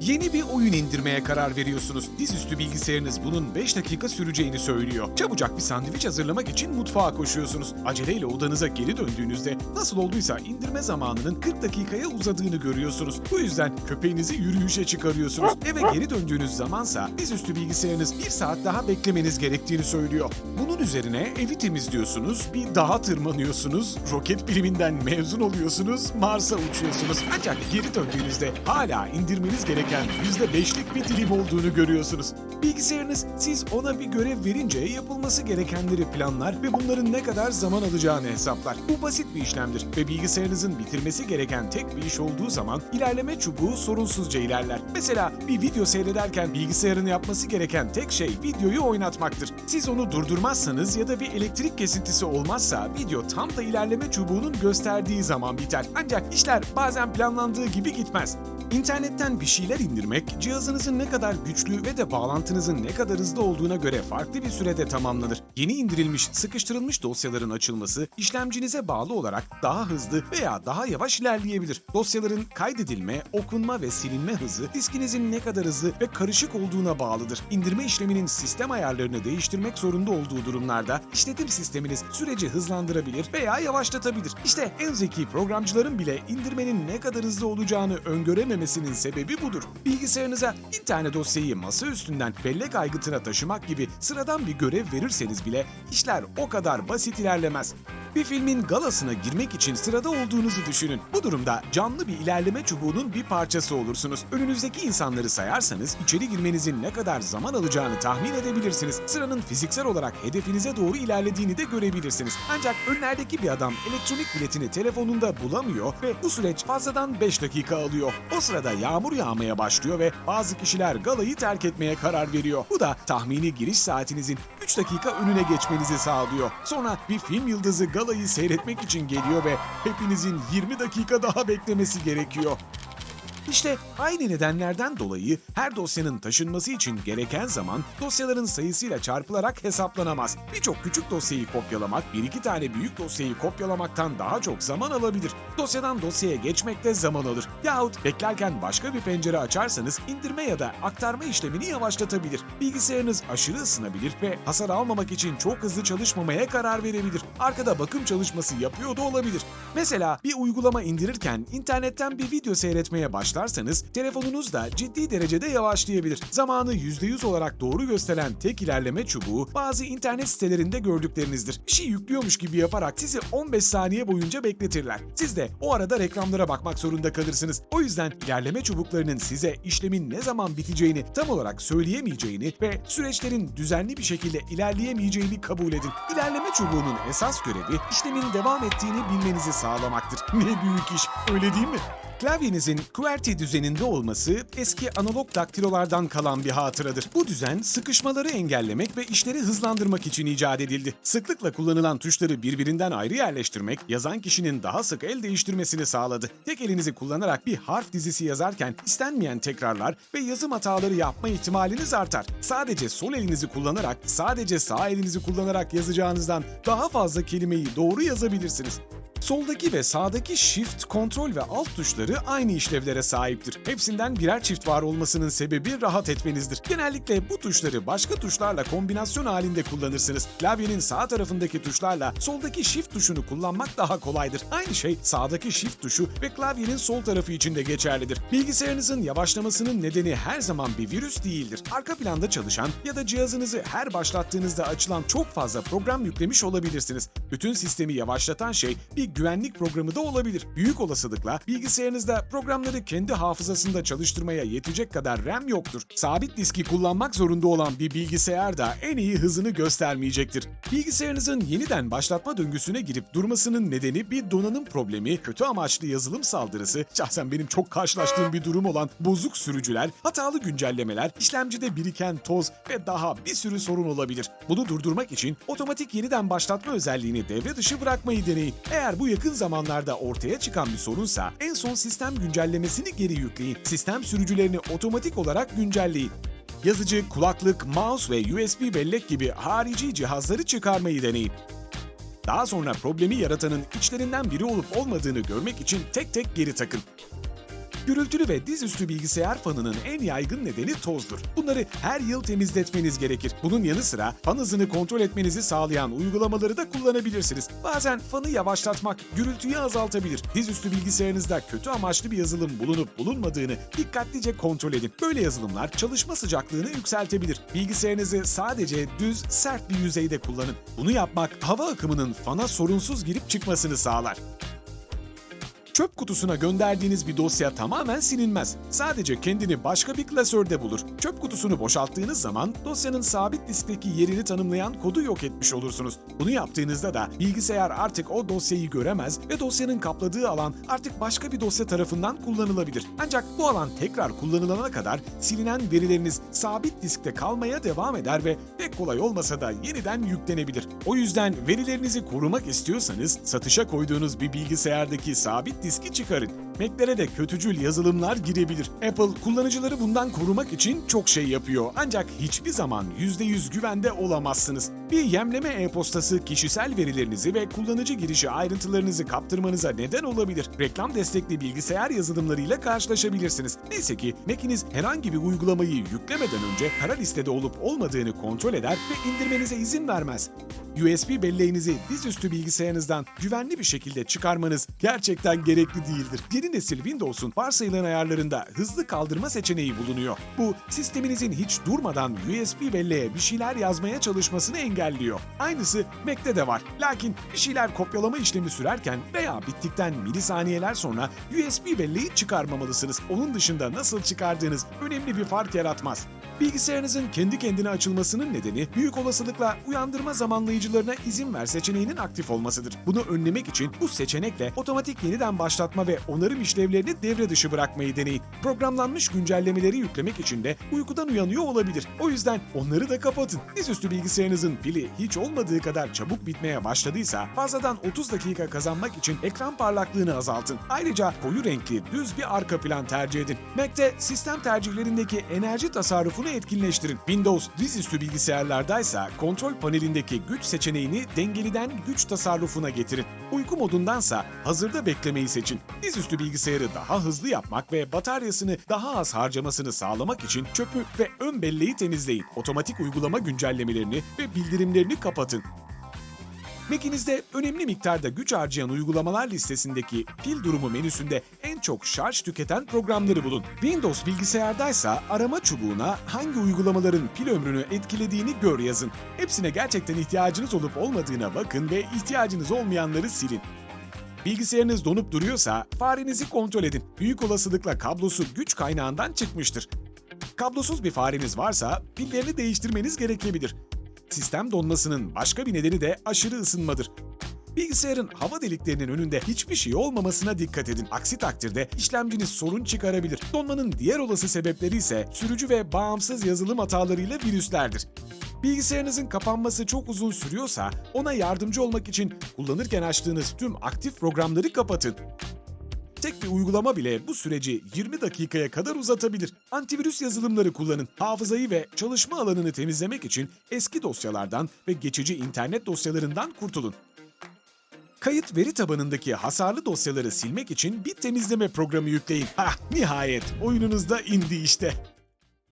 Yeni bir oyun indirmeye karar veriyorsunuz. Dizüstü bilgisayarınız bunun 5 dakika süreceğini söylüyor. Çabucak bir sandviç hazırlamak için mutfağa koşuyorsunuz. Aceleyle odanıza geri döndüğünüzde nasıl olduysa indirme zamanının 40 dakikaya uzadığını görüyorsunuz. Bu yüzden köpeğinizi yürüyüşe çıkarıyorsunuz. Eve geri döndüğünüz zamansa dizüstü bilgisayarınız bir saat daha beklemeniz gerektiğini söylüyor. Bunun üzerine evi temizliyorsunuz, bir dağa tırmanıyorsunuz, roket biliminden mezun oluyorsunuz, Mars'a uçuyorsunuz. Ancak geri döndüğünüzde hala indirmeniz gereken %5'lik bir dilim olduğunu görüyorsunuz. Bilgisayarınız siz ona bir görev verince yapılması gerekenleri planlar ve bunların ne kadar zaman alacağını hesaplar. Bu basit bir işlemdir ve bilgisayarınızın bitirmesi gereken tek bir iş olduğu zaman ilerleme çubuğu sorunsuzca ilerler. Mesela bir video seyrederken bilgisayarın yapması gereken tek şey videoyu oynatmaktır. Siz onu durdurmazsanız ya da bir elektrik kesintisi olmazsa video tam da ilerleme çubuğunun gösterdiği zaman biter. Ancak işler bazen planlandığı gibi gitmez. İnternetten bir şeyler indirmek, cihazınızın ne kadar güçlü ve de bağlantınızın ne kadar hızlı olduğuna göre farklı bir sürede tamamlanır. Yeni indirilmiş, sıkıştırılmış dosyaların açılması, işlemcinize bağlı olarak daha hızlı veya daha yavaş ilerleyebilir. Dosyaların kaydedilme, okunma ve silinme hızı, diskinizin ne kadar hızlı ve karışık olduğuna bağlıdır. İndirme işleminin sistem ayarlarını değiştirmek zorunda olduğu durumlarda işletim sisteminiz süreci hızlandırabilir veya yavaşlatabilir. İşte en zeki programcıların bile indirmenin ne kadar hızlı olacağını öngörememesinin sebebi budur. Bilgisayarınıza bir tane dosyayı masa üstünden bellek aygıtına taşımak gibi sıradan bir görev verirseniz bile işler o kadar basit ilerlemez. Bir filmin galasına girmek için sırada olduğunuzu düşünün. Bu durumda canlı bir ilerleme çubuğunun bir parçası olursunuz. Önünüzdeki insanları sayarsanız içeri girmenizin ne kadar zaman alacağını tahmin edebilirsiniz. Sıranın fiziksel olarak hedefinize doğru ilerlediğini de görebilirsiniz. Ancak önlerdeki bir adam elektronik biletini telefonunda bulamıyor ve bu süreç fazladan 5 dakika alıyor. O sırada yağmur yağmaya başlıyor ve bazı kişiler galayı terk etmeye karar veriyor. Bu da tahmini giriş saatinizin 3 dakika önüne geçmenizi sağlıyor. Sonra bir film yıldızı galayı seyretmek için geliyor ve hepinizin 20 dakika daha beklemesi gerekiyor. İşte aynı nedenlerden dolayı her dosyanın taşınması için gereken zaman dosyaların sayısıyla çarpılarak hesaplanamaz. Birçok küçük dosyayı kopyalamak bir iki tane büyük dosyayı kopyalamaktan daha çok zaman alabilir. Dosyadan dosyaya geçmek de zaman alır. Yahut beklerken başka bir pencere açarsanız indirme ya da aktarma işlemini yavaşlatabilir. Bilgisayarınız aşırı ısınabilir ve hasar almamak için çok hızlı çalışmamaya karar verebilir. Arkada bakım çalışması yapıyor da olabilir. Mesela bir uygulama indirirken internetten bir video seyretmeye başlarsanız telefonunuz da ciddi derecede yavaşlayabilir. Zamanı %100 olarak doğru gösteren tek ilerleme çubuğu bazı internet sitelerinde gördüklerinizdir. Bir şey yüklüyormuş gibi yaparak sizi 15 saniye boyunca bekletirler. Siz de o arada reklamlara bakmak zorunda kalırsınız. O yüzden ilerleme çubuklarının size işlemin ne zaman biteceğini tam olarak söyleyemeyeceğini ve süreçlerin düzenli bir şekilde ilerleyemeyeceğini kabul edin. İlerleme çubuğunun esas görevi işlemin devam ettiğini bilmenizi sağlamaktır. Ne büyük iş, öyle değil mi? Klavyenizin QWERTY düzeninde olması eski analog daktilolardan kalan bir hatıradır. Bu düzen sıkışmaları engellemek ve işleri hızlandırmak için icat edildi. Sıklıkla kullanılan tuşları birbirinden ayrı yerleştirmek yazan kişinin daha sık el değiştirmesini sağladı. Tek elinizi kullanarak bir harf dizisi yazarken istenmeyen tekrarlar ve yazım hataları yapma ihtimaliniz artar. Sadece sol elinizi kullanarak, sadece sağ elinizi kullanarak yazacağınızdan daha fazla kelimeyi doğru yazabilirsiniz. Soldaki ve sağdaki Shift, Kontrol ve Alt tuşları aynı işlevlere sahiptir. Hepsinden birer çift var olmasının sebebi rahat etmenizdir. Genellikle bu tuşları başka tuşlarla kombinasyon halinde kullanırsınız. Klavyenin sağ tarafındaki tuşlarla soldaki Shift tuşunu kullanmak daha kolaydır. Aynı şey sağdaki Shift tuşu ve klavyenin sol tarafı için de geçerlidir. Bilgisayarınızın yavaşlamasının nedeni her zaman bir virüs değildir. Arka planda çalışan ya da cihazınızı her başlattığınızda açılan çok fazla program yüklemiş olabilirsiniz. Bütün sistemi yavaşlatan şey bir güvenlik programı da olabilir. Büyük olasılıkla bilgisayarınızda programları kendi hafızasında çalıştırmaya yetecek kadar RAM yoktur. Sabit diski kullanmak zorunda olan bir bilgisayar da en iyi hızını göstermeyecektir. Bilgisayarınızın yeniden başlatma döngüsüne girip durmasının nedeni bir donanım problemi, kötü amaçlı yazılım saldırısı, şahsen benim çok karşılaştığım bir durum olan bozuk sürücüler, hatalı güncellemeler, işlemcide biriken toz ve daha bir sürü sorun olabilir. Bunu durdurmak için otomatik yeniden başlatma özelliğini devre dışı bırakmayı deneyin. Eğer bu yakın zamanlarda ortaya çıkan bir sorunsa en son sistem güncellemesini geri yükleyin. Sistem sürücülerini otomatik olarak güncelleyin. Yazıcı, kulaklık, mouse ve USB bellek gibi harici cihazları çıkarmayı deneyin. Daha sonra problemi yaratanın içlerinden biri olup olmadığını görmek için tek tek geri takın. Gürültülü ve dizüstü bilgisayar fanının en yaygın nedeni tozdur. Bunları her yıl temizletmeniz gerekir. Bunun yanı sıra fan hızını kontrol etmenizi sağlayan uygulamaları da kullanabilirsiniz. Bazen fanı yavaşlatmak gürültüyü azaltabilir. Dizüstü bilgisayarınızda kötü amaçlı bir yazılım bulunup bulunmadığını dikkatlice kontrol edin. Böyle yazılımlar çalışma sıcaklığını yükseltebilir. Bilgisayarınızı sadece düz, sert bir yüzeyde kullanın. Bunu yapmak hava akımının fana sorunsuz girip çıkmasını sağlar. Çöp kutusuna gönderdiğiniz bir dosya tamamen silinmez. Sadece kendini başka bir klasörde bulur. Çöp kutusunu boşalttığınız zaman dosyanın sabit diskteki yerini tanımlayan kodu yok etmiş olursunuz. Bunu yaptığınızda da bilgisayar artık o dosyayı göremez ve dosyanın kapladığı alan artık başka bir dosya tarafından kullanılabilir. Ancak bu alan tekrar kullanılana kadar silinen verileriniz sabit diskte kalmaya devam eder ve pek kolay olmasa da yeniden yüklenebilir. O yüzden verilerinizi korumak istiyorsanız satışa koyduğunuz bir bilgisayardaki sabit diski çıkarın. Mac'lere de kötücül yazılımlar girebilir. Apple kullanıcıları bundan korumak için çok şey yapıyor. Ancak hiçbir zaman %100 güvende olamazsınız. Bir yemleme e-postası kişisel verilerinizi ve kullanıcı girişi ayrıntılarınızı kaptırmanıza neden olabilir. Reklam destekli bilgisayar yazılımlarıyla karşılaşabilirsiniz. Neyse ki Mac'iniz herhangi bir uygulamayı yüklemeden önce kara listede olup olmadığını kontrol eder ve indirmenize izin vermez. USB belleğinizi dizüstü bilgisayarınızdan güvenli bir şekilde çıkarmanız gerçekten gerekli değildir. Yeni nesil Windows'un varsayılan ayarlarında hızlı kaldırma seçeneği bulunuyor. Bu sisteminizin hiç durmadan USB belleğe bir şeyler yazmaya çalışmasını engelliyor. Aynısı Mac'te de var. Lakin bir şeyler kopyalama işlemi sürerken veya bittikten milisaniyeler sonra USB belleği çıkarmamalısınız. Onun dışında nasıl çıkardığınız önemli bir fark yaratmaz. Bilgisayarınızın kendi kendine açılmasının nedeni büyük olasılıkla uyandırma zamanlayıcılarına izin ver seçeneğinin aktif olmasıdır. Bunu önlemek için bu seçenekle otomatik yeniden başlatma ve onarım işlevlerini devre dışı bırakmayı deneyin. Programlanmış güncellemeleri yüklemek için de uykudan uyanıyor olabilir. O yüzden onları da kapatın. Dizüstü bilgisayarınızın pili hiç olmadığı kadar çabuk bitmeye başladıysa fazladan 30 dakika kazanmak için ekran parlaklığını azaltın. Ayrıca koyu renkli düz bir arka plan tercih edin. Mac'te sistem tercihlerindeki enerji tasarrufunu etkinleştirin. Windows dizüstü bilgisayarlardaysa kontrol panelindeki güç seçeneğini dengeliden güç tasarrufuna getirin. Uyku modundansa hazırda beklemeyi seçin. Dizüstü bilgisayarı daha hızlı yapmak ve bataryasını daha az harcamasını sağlamak için çöpü ve ön belleği temizleyin. Otomatik uygulama güncellemelerini ve bildirimlerini kapatın. Mac'inizde önemli miktarda güç harcayan uygulamalar listesindeki pil durumu menüsünde en çok şarj tüketen programları bulun. Windows bilgisayardaysa arama çubuğuna hangi uygulamaların pil ömrünü etkilediğini gör yazın. Hepsine gerçekten ihtiyacınız olup olmadığına bakın ve ihtiyacınız olmayanları silin. Bilgisayarınız donup duruyorsa farenizi kontrol edin. Büyük olasılıkla kablosu güç kaynağından çıkmıştır. Kablosuz bir fareniz varsa pillerini değiştirmeniz gerekebilir. Sistem donmasının başka bir nedeni de aşırı ısınmadır. Bilgisayarın hava deliklerinin önünde hiçbir şey olmamasına dikkat edin. Aksi takdirde işlemciniz sorun çıkarabilir. Donmanın diğer olası sebepleri ise sürücü ve bağımsız yazılım hatalarıyla virüslerdir. Bilgisayarınızın kapanması çok uzun sürüyorsa ona yardımcı olmak için kullanırken açtığınız tüm aktif programları kapatın. Tek bir uygulama bile bu süreci 20 dakikaya kadar uzatabilir. Antivirüs yazılımları kullanın. Hafızayı ve çalışma alanını temizlemek için eski dosyalardan ve geçici internet dosyalarından kurtulun. Kayıt veri tabanındaki hasarlı dosyaları silmek için bir temizleme programı yükleyin. Hah nihayet oyununuzda indi işte.